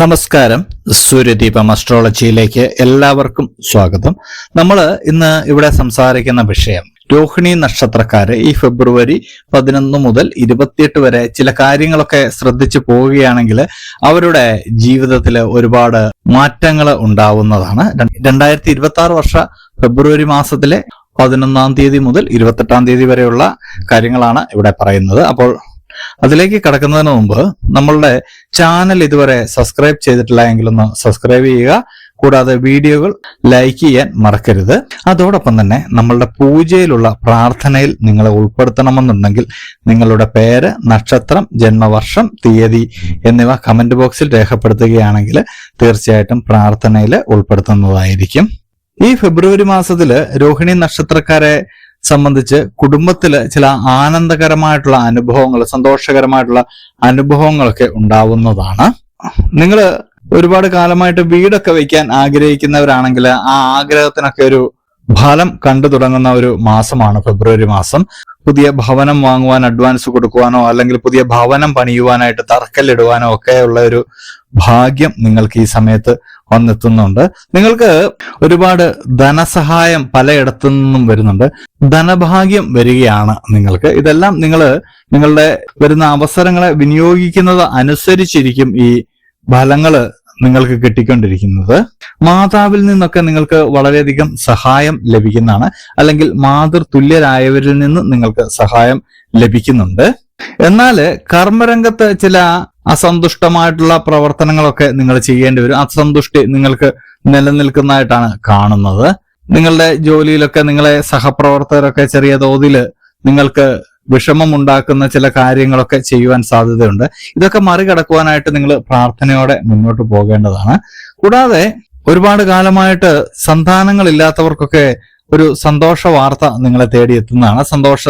നമസ്കാരം. സൂര്യദീപം അസ്ട്രോളജിയിലേക്ക് എല്ലാവർക്കും സ്വാഗതം. നമ്മൾ ഇന്ന് ഇവിടെ സംസാരിക്കുന്ന വിഷയം രോഹിണി നക്ഷത്രക്കാര് ഈ ഫെബ്രുവരി പതിനൊന്ന് മുതൽ ഇരുപത്തിയെട്ട് വരെ ചില കാര്യങ്ങളൊക്കെ ശ്രദ്ധിച്ചു പോവുകയാണെങ്കിൽ അവരുടെ ജീവിതത്തിൽ ഒരുപാട് മാറ്റങ്ങൾ ഉണ്ടാവുന്നതാണ്. രണ്ടായിരത്തി ഇരുപത്തി ആറ് വർഷ ഫെബ്രുവരി മാസത്തിലെ പതിനൊന്നാം തീയതി മുതൽ ഇരുപത്തെട്ടാം തീയതി വരെയുള്ള കാര്യങ്ങളാണ് ഇവിടെ പറയുന്നത്. അപ്പോൾ അതിലേക്ക് കടക്കുന്നതിന് മുമ്പ് നമ്മളുടെ ചാനൽ ഇതുവരെ സബ്സ്ക്രൈബ് ചെയ്തിട്ടില്ല എങ്കിലൊന്ന് സബ്സ്ക്രൈബ് ചെയ്യുക. കൂടാതെ വീഡിയോകൾ ലൈക്ക് ചെയ്യാൻ മറക്കരുത്. അതോടൊപ്പം തന്നെ നമ്മളുടെ പൂജയിലുള്ള പ്രാർത്ഥനയിൽ നിങ്ങളെ ഉൾപ്പെടുത്തണമെന്നുണ്ടെങ്കിൽ നിങ്ങളുടെ പേര് നക്ഷത്രം ജന്മവർഷം തീയതി എന്നിവ കമന്റ് ബോക്സിൽ രേഖപ്പെടുത്തുകയാണെങ്കിൽ തീർച്ചയായിട്ടും പ്രാർത്ഥനയിൽ ഉൾപ്പെടുത്തുന്നതായിരിക്കും. ഈ ഫെബ്രുവരി മാസത്തിൽ രോഹിണി നക്ഷത്രക്കാരെ സംബന്ധിച്ച് കുടുംബത്തിൽ ചില ആനന്ദകരമായിട്ടുള്ള അനുഭവങ്ങൾ സന്തോഷകരമായിട്ടുള്ള അനുഭവങ്ങളൊക്കെ ഉണ്ടാവുന്നതാണ്. നിങ്ങൾ ഒരുപാട് കാലമായിട്ട് വീടൊക്കെ വയ്ക്കാൻ ആഗ്രഹിക്കുന്നവരാണെങ്കിൽ ആ ആഗ്രഹത്തിനൊക്കെ ഒരു ഫലം കണ്ടു തുടങ്ങുന്ന ഒരു മാസമാണ് ഫെബ്രുവരി മാസം. പുതിയ ഭവനം വാങ്ങുവാൻ അഡ്വാൻസ് കൊടുക്കുവാനോ അല്ലെങ്കിൽ പുതിയ ഭവനം പണിയുവാനായിട്ട് തറക്കല്ലിടുവാനോ ഒക്കെ ഉള്ള ഒരു ഭാഗ്യം നിങ്ങൾക്ക് ഈ സമയത്ത് വന്നെത്തുന്നുണ്ട്. നിങ്ങൾക്ക് ഒരുപാട് ധനസഹായം പലയിടത്തു നിന്നും വരുന്നുണ്ട്. ധനഭാഗ്യം വരികയാണ് നിങ്ങൾക്ക്. ഇതെല്ലാം നിങ്ങൾ നിങ്ങളുടെ വരുന്ന അവസരങ്ങളെ വിനിയോഗിക്കുന്നത് അനുസരിച്ചിരിക്കും ഈ ഫലങ്ങൾ നിങ്ങൾക്ക് കിട്ടിക്കൊണ്ടിരിക്കുന്നത്. മാതാവിൽ നിന്നൊക്കെ നിങ്ങൾക്ക് വളരെയധികം സഹായം ലഭിക്കുന്നതാണ്. അല്ലെങ്കിൽ മാതൃ തുല്യരായവരിൽ നിന്ന് നിങ്ങൾക്ക് സഹായം ലഭിക്കുന്നുണ്ട്. എന്നാൽ കർമ്മരംഗത്ത് ചില അസന്തുഷ്ടമായിട്ടുള്ള പ്രവർത്തനങ്ങളൊക്കെ നിങ്ങൾ ചെയ്യേണ്ടി വരും. അസന്തുഷ്ടി നിങ്ങൾക്ക് നിലനിൽക്കുന്നതായിട്ടാണ് കാണുന്നത്. നിങ്ങളുടെ ജോലിയിലൊക്കെ നിങ്ങളെ സഹപ്രവർത്തകരൊക്കെ ചെറിയ തോതിൽ നിങ്ങൾക്ക് വിഷമമുണ്ടാക്കുന്ന ചില കാര്യങ്ങളൊക്കെ ചെയ്യുവാൻ സാധ്യതയുണ്ട്. ഇതൊക്കെ മറികടക്കുവാനായിട്ട് നിങ്ങൾ പ്രാർത്ഥനയോടെ മുന്നോട്ട് പോകേണ്ടതാണ്. കൂടാതെ ഒരുപാട് കാലമായിട്ട് സന്താനങ്ങളില്ലാത്തവർക്കൊക്കെ ഒരു സന്തോഷ വാർത്ത നിങ്ങളെ തേടിയെത്തുന്നതാണ്. സന്തോഷ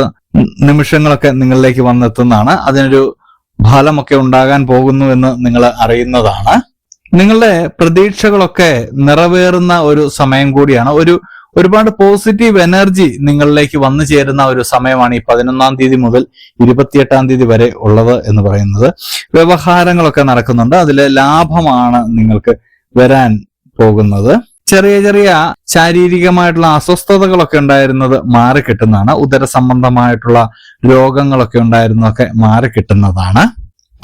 നിമിഷങ്ങളൊക്കെ നിങ്ങളിലേക്ക് വന്നെത്തുന്നതാണ്. അതിനൊരു ഫലമൊക്കെ ഉണ്ടാകാൻ പോകുന്നു എന്ന് നിങ്ങൾ അറിയുന്നതാണ്. നിങ്ങളുടെ പ്രതീക്ഷകളൊക്കെ നിറവേറുന്ന ഒരു സമയം കൂടിയാണ്. ഒരു ഒരുപാട് പോസിറ്റീവ് എനർജി നിങ്ങളിലേക്ക് വന്നു ചേരുന്ന ഒരു സമയമാണ് ഈ പതിനൊന്നാം തീയതി മുതൽ ഇരുപത്തിയെട്ടാം തീയതി വരെ ഉള്ളത് എന്ന് പറയുന്നത്. വ്യവഹാരങ്ങളൊക്കെ നടക്കുന്നുണ്ട്. അതിൽ ലാഭമാണ് നിങ്ങൾക്ക് വരാൻ പോകുന്നത്. ചെറിയ ചെറിയ ശാരീരികമായിട്ടുള്ള അസ്വസ്ഥതകളൊക്കെ ഉണ്ടായിരുന്നത് മാറി കിട്ടുന്നതാണ് ഉദര സംബന്ധമായിട്ടുള്ള രോഗങ്ങളൊക്കെ ഉണ്ടായിരുന്നതൊക്കെ മാറിക്കിട്ടുന്നതാണ്.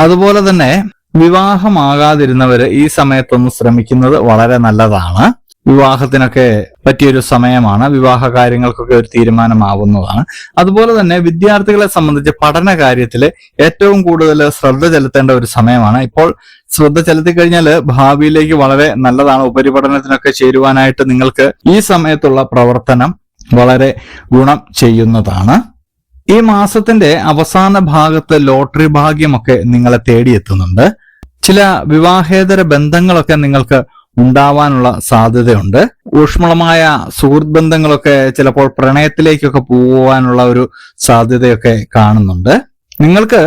അതുപോലെ തന്നെ വിവാഹമാകാതിരുന്നവര് ഈ സമയത്തൊന്ന് ശ്രമിക്കുന്നത് വളരെ നല്ലതാണ്. വിവാഹത്തിനൊക്കെ പറ്റിയൊരു സമയമാണ്. വിവാഹ കാര്യങ്ങൾക്കൊക്കെ ഒരു തീരുമാനമാവുന്നതാണ്. അതുപോലെ തന്നെ വിദ്യാർത്ഥികളെ സംബന്ധിച്ച് പഠന കാര്യത്തിൽ ഏറ്റവും കൂടുതൽ ശ്രദ്ധ ചെലുത്തേണ്ട ഒരു സമയമാണ്. ഇപ്പോൾ ശ്രദ്ധ ചെലുത്തി കഴിഞ്ഞാൽ ഭാവിയിലേക്ക് വളരെ നല്ലതാണ്. ഉപരിപഠനത്തിനൊക്കെ ചേരുവാനായിട്ട് നിങ്ങൾക്ക് ഈ സമയത്തുള്ള പ്രവർത്തനം വളരെ ഗുണം ചെയ്യുന്നതാണ്. ഈ മാസത്തിന്റെ അവസാന ഭാഗത്ത് ലോട്ടറി ഭാഗ്യമൊക്കെ നിങ്ങളെ തേടിയെത്തുന്നുണ്ട്. ചില വിവാഹേതര ബന്ധങ്ങളൊക്കെ നിങ്ങൾക്ക് ഉണ്ടാവാനുള്ള സാധ്യതയുണ്ട്. ഊഷ്മളമായ സുഹൃത്ത് ബന്ധങ്ങളൊക്കെ ചിലപ്പോൾ പ്രണയത്തിലേക്കൊക്കെ പോവാനുള്ള ഒരു സാധ്യതയൊക്കെ കാണുന്നുണ്ട്. നിങ്ങൾക്ക്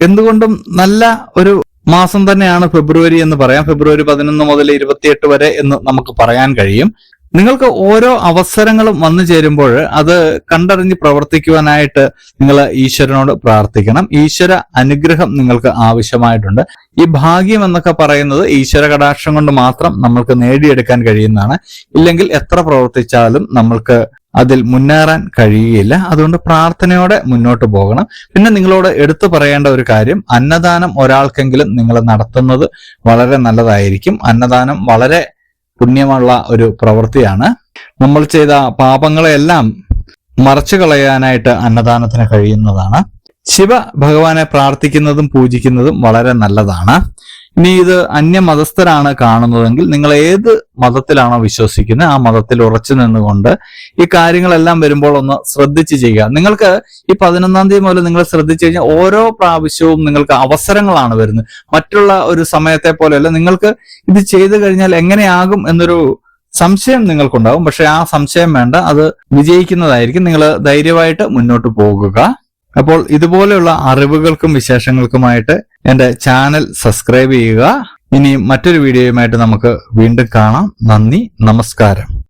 എന്തുകൊണ്ടും നല്ല ഒരു മാസം തന്നെയാണ് ഫെബ്രുവരി എന്ന് പറയാം. ഫെബ്രുവരി പതിനൊന്ന് മുതൽ ഇരുപത്തിയെട്ട് വരെ എന്ന് നമുക്ക് പറയാൻ കഴിയും. നിങ്ങൾക്ക് ഓരോ അവസരങ്ങളും വന്നു ചേരുമ്പോൾ അത് കണ്ടറിഞ്ഞ് പ്രവർത്തിക്കുവാനായിട്ട് നിങ്ങൾ ഈശ്വരനോട് പ്രാർത്ഥിക്കണം. ഈശ്വര അനുഗ്രഹം നിങ്ങൾക്ക് ആവശ്യമായിട്ടുണ്ട്. ഈ ഭാഗ്യം എന്നൊക്കെ പറയുന്നത് ഈശ്വര കടാക്ഷം കൊണ്ട് മാത്രം നമ്മൾക്ക് നേടിയെടുക്കാൻ കഴിയുന്നതാണ്. ഇല്ലെങ്കിൽ എത്ര പ്രവർത്തിച്ചാലും നമ്മൾക്ക് അതിൽ മുന്നേറാൻ കഴിയുകയില്ല അതുകൊണ്ട് പ്രാർത്ഥനയോടെ മുന്നോട്ട് പോകണം. പിന്നെ നിങ്ങളോട് എടുത്തു പറയേണ്ട ഒരു കാര്യം അന്നദാനം ഒരാൾക്കെങ്കിലും നിങ്ങൾ നടത്തുന്നത് വളരെ നല്ലതായിരിക്കും. അന്നദാനം വളരെ പുണ്യമുള്ള ഒരു പ്രവൃത്തിയാണ്. നമ്മൾ ചെയ്ത പാപങ്ങളെല്ലാം മറച്ചു കളയാനായിട്ട് അന്നദാനത്തിന് കഴിയുന്നതാണ്. ശിവ ഭഗവാനെ പ്രാർത്ഥിക്കുന്നതും പൂജിക്കുന്നതും വളരെ നല്ലതാണ്. ഇനി ഇത് അന്യമതസ്ഥരാണ് കാണുന്നതെങ്കിൽ നിങ്ങൾ ഏത് മതത്തിലാണോ വിശ്വസിക്കുന്നത് ആ മതത്തിൽ ഉറച്ചു നിന്നുകൊണ്ട് ഈ കാര്യങ്ങളെല്ലാം വരുമ്പോൾ ഒന്ന് ശ്രദ്ധിച്ച് ചെയ്യുക. നിങ്ങൾക്ക് ഈ പതിനൊന്നാം തീയതി മുതൽ നിങ്ങൾ ശ്രദ്ധിച്ചു കഴിഞ്ഞാൽ ഓരോ പ്രാവശ്യവും നിങ്ങൾക്ക് അവസരങ്ങളാണ് വരുന്നത്. മറ്റുള്ള ഒരു സമയത്തെ പോലെയല്ല നിങ്ങൾക്ക് ഇത് ചെയ്തു കഴിഞ്ഞാൽ എങ്ങനെയാകും എന്നൊരു സംശയം നിങ്ങൾക്കുണ്ടാകും പക്ഷെ ആ സംശയം വേണ്ട അത് വിജയിക്കുന്നതായിരിക്കും. നിങ്ങൾ ധൈര്യമായിട്ട് മുന്നോട്ട് പോകുക. അപ്പോൾ ഇതുപോലെയുള്ള അറിവുകൾക്കും വിശേഷങ്ങൾക്കുമായിട്ട് എന്റെ ചാനൽ സബ്സ്ക്രൈബ് ചെയ്യുക. ഇനി മറ്റൊരു വീഡിയോയുമായിട്ട് നമുക്ക് വീണ്ടും കാണാം. നന്ദി നമസ്കാരം.